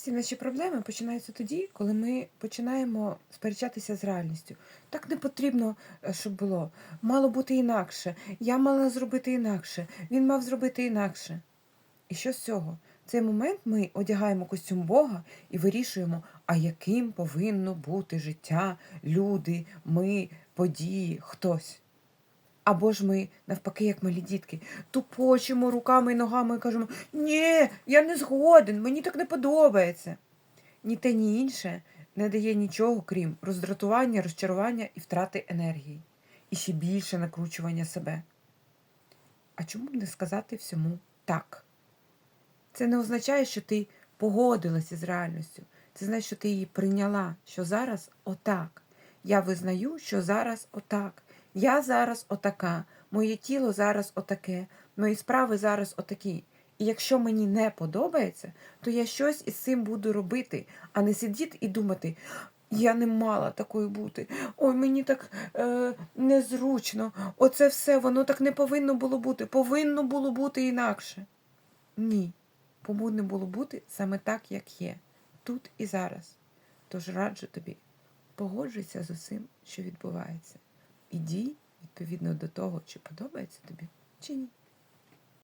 Всі наші проблеми починаються тоді, коли ми починаємо сперечатися з реальністю. Так не потрібно, е, щоб було. Мало бути інакше. Я мала зробити інакше. Він мав зробити інакше. І що з цього? В цей момент ми одягаємо костюм Бога і вирішуємо, а яким повинно бути життя, люди, ми, події, хтось. Або ж ми, навпаки, як малі дітки, тупочимо руками і ногами і кажемо: Ні, я не згоден, мені так не подобається. Ні те, ні інше не дає нічого, крім роздратування, розчарування і втрати енергії, і ще більше накручування себе. А чому б не сказати всьому так? Це не означає, що ти погодилася з реальністю. Це значить, що ти її прийняла, що зараз отак. Я визнаю, що зараз отак. Я зараз отака, моє тіло зараз отаке, мої справи зараз отакі. І якщо мені не подобається, то я щось із цим буду робити, а не сидіти і думати, я не мала такою бути. Ой, мені так е, незручно. Оце все, воно так не повинно було бути. Повинно було бути інакше. Ні, повинно було бути саме так, як є, тут і зараз. Тож раджу тобі, погоджуйся з усім, що відбувається. І дій відповідно до того, чи подобається тобі, чи ні.